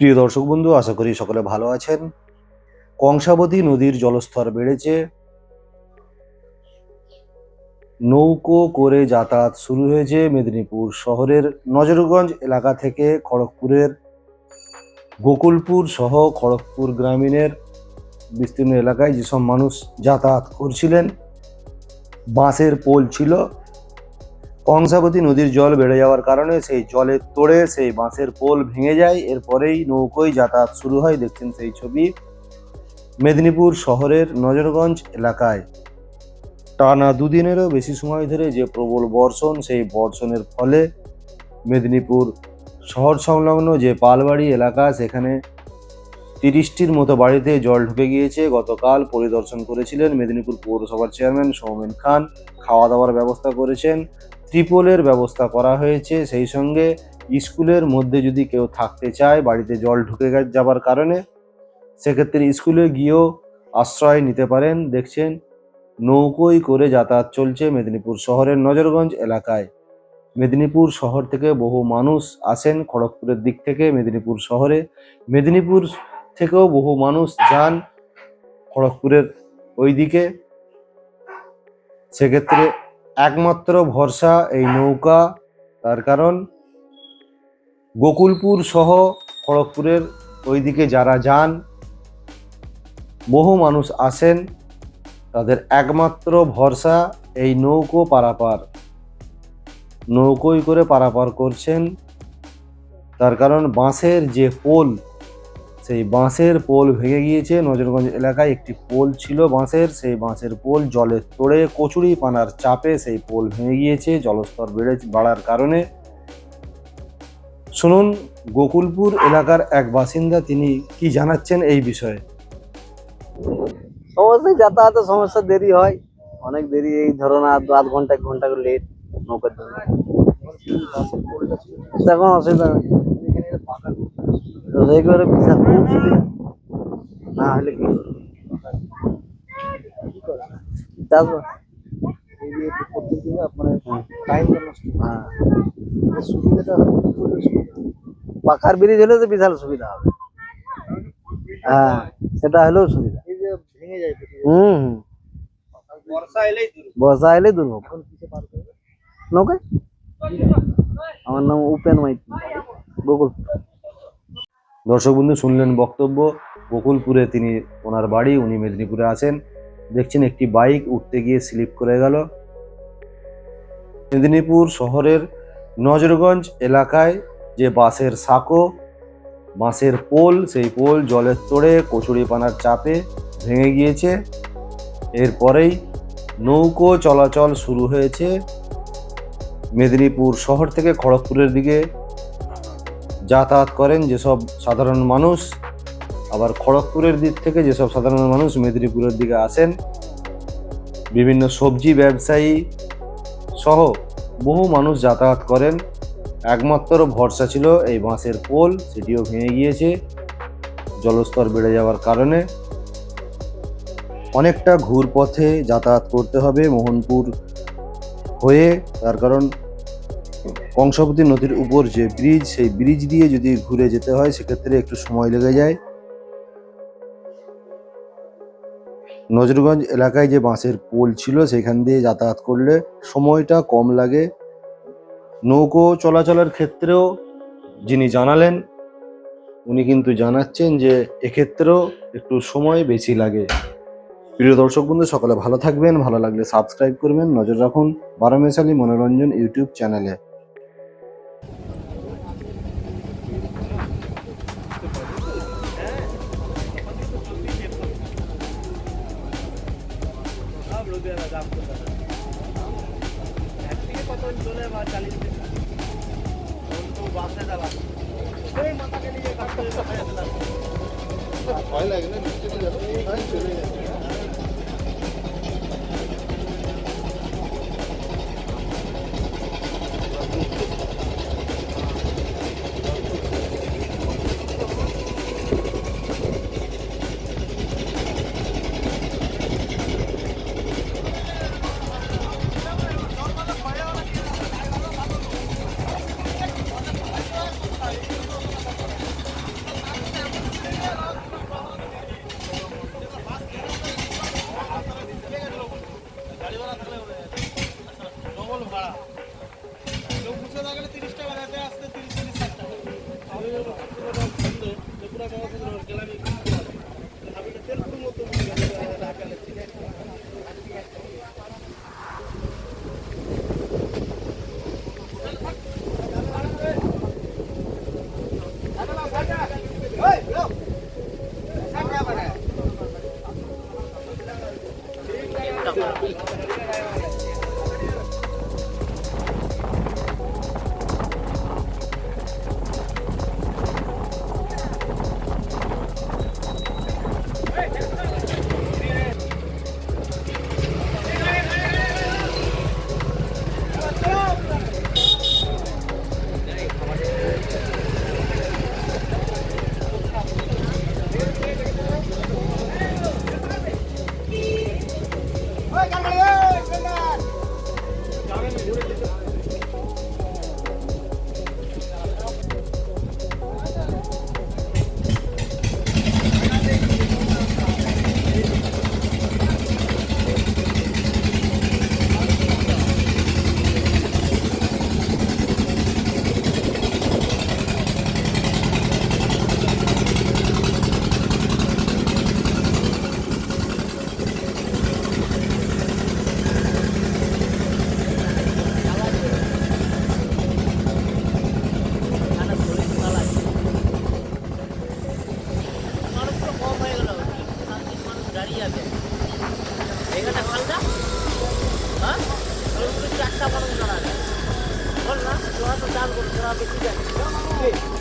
প্রিয় দর্শক বন্ধু, আশা করি সকলে ভালো আছেন। কংসাবতী নদীর জলস্তর বেড়েছে। নৌকো করে যাতায়াত শুরু হয়েছে মেদিনীপুর শহরের নজরগঞ্জ এলাকা থেকে খড়গপুরের। গোকুলপুর সহ খড়গপুর গ্রামীণের বিস্তীর্ণ এলাকায় যেসব মানুষ যাতায়াত করছিলেন, বাঁশের পোল ছিল কংসাবতী নদীর জল বেড়ে যাওয়ার কারণে সেই জলের তোড়ে সেই বাঁশের পোল ভেঙে যায়। এরপরেই নৌকোয় যাতায়াত শুরু হয় দেখছেন সেই ছবি মেদিনীপুর শহরের নজরগঞ্জ এলাকায়। টানা দুদিনেরও বেশি সময় ধরে যে প্রবল বর্ষণ, সেই বর্ষণের ফলে মেদিনীপুর শহর সংলগ্ন যে পালবাড়ি এলাকা, সেখানে তিরিশটির মতো বাড়িতে জল ঢুকে গিয়েছে। গতকাল পরিদর্শন করেছিলেন মেদিনীপুর পৌরসভার চেয়ারম্যান সৌমেন খান। খাওয়া দাওয়ার ব্যবস্থা করেছেন। ত্রিপলের ব্যবস্থা করা হয়েছে। সেই সঙ্গে স্কুলের মধ্যে যদি কেউ থাকতে চায়, বাড়িতে জল ঢুকে যাবার কারণে, সেক্ষেত্রে স্কুলে গিয়েও আশ্রয় নিতে পারেন। দেখছেন নৌকোয় করে যাতায়াত চলছে মেদিনীপুর শহরের নজরগঞ্জ এলাকায়। মেদিনীপুর শহর থেকে বহু মানুষ আসেন খড়গপুরের দিক থেকে। মেদিনীপুর শহরে, মেদিনীপুর থেকেও বহু মানুষ যান খড়গপুরের ওই দিকে সেক্ষেত্রে একমাত্র ভরসা এই নৌকা, তার কারণ গোকুলপুর সহ খড়গপুরের ওইদিকে যারা যান, বহু মানুষ আসেন, তাদের একমাত্র ভরসা এই নৌকো পারাপার। নৌকোয় করে পারাপার করছেন, তার কারণ বাঁশের যে পোল সেই বাঁশের পোল ভেঙে গিয়েছে। নজরগঞ্জ এলাকায় একটি পোল ছিল বাঁশের। সেই বাঁশের পোল জলের তোড়ে কচুরি পানার চাপে সেই পোল ভেঙে গিয়েছে। জলস্তর বেড়ে বাড়ার কারণে। শুনুন, গোকুলপুর এলাকার এক বাসিন্দা তিনি কি জানাচ্ছেন এই বিষয়ে? সমস্যায় যাতায়াতের সমস্যা দেরি হয়। অনেক দেরি এই ধরুন আধ আধ ঘণ্টা, এক ঘণ্টা করে লেট নৌকার জন্য তখন অসুবিধা নেই রেগুলার বিশাল খুব সুবিধা না হলে কি চাষবাস হ্যাঁ। পাখার ব্রিজ হলে তো বিশাল সুবিধা হবে। হ্যাঁ সেটা হলেও সুবিধা। হুম হুম। বর্ষা এলেই দুর্ভোগ। নৌকায়? আমার নাম উপেন মাইতি। গোকুল দর্শক বন্ধু শুনলেন বক্তব্য। গোকুলপুরে তিনি ওনার বাড়ি, উনি মেদিনীপুরে আছেন। দেখছেন একটি বাইক উঠতে গিয়ে স্লিপ করে গেল। মেদিনীপুর শহরের নজরগঞ্জ এলাকায় যে বাসের সাঁকো, বাঁশের পোল, সেই পোল জলের তোড়ে কচুরিপানার চাপে ভেঙে গিয়েছে। এরপরেই নৌকো চলাচল শুরু হয়েছে। মেদিনীপুর শহর থেকে খড়গপুরের দিকে যাতায়াত করেন যেসব সাধারণ মানুষ, আবার খড়গপুরের দিক থেকে যেসব সাধারণ মানুষ মেদিনীপুরের দিকে আসেন, বিভিন্ন সবজি ব্যবসায়ী সহ বহু মানুষ যাতায়াত করেন। একমাত্র ভরসা ছিল এই বাঁশের পোল, সেটিও ভেঙে গিয়েছে, জলস্তর বেড়ে যাওয়ার কারণে। অনেকটা ঘুরপথে যাতায়াত করতে হবে মোহনপুর হয়ে, তার কারণ কংসাবতী নদীর উপর যে ব্রিজ, সেই ব্রিজ দিয়ে যদি ঘুরে যেতে হয়, সেক্ষেত্রে একটু সময় লেগে যায়। নজরগঞ্জ এলাকায় যে বাঁশের পোল ছিল, সেখান দিয়ে যাতায়াত করলে সময়টা কম লাগে। নৌকো চলাচলের ক্ষেত্রেও যিনি জানালেন, উনি কিন্তু জানাচ্ছেন যে এক্ষেত্রেও একটু সময় বেশি লাগে। প্রিয় দর্শক বন্ধু, সকলে ভালো থাকবেন, ভালো লাগলে সাবস্ক্রাইব করবেন। নজর রাখুন বারামেশালী মনোরঞ্জন ইউটিউব চ্যানেলে। দেবে দাম কত এক থেকে কত চলে বা চালিয়ে দেবে তো বাসে ভয় লাগে না নিশ্চয়ই पूरा गाँव को रोड चला भी चालू करून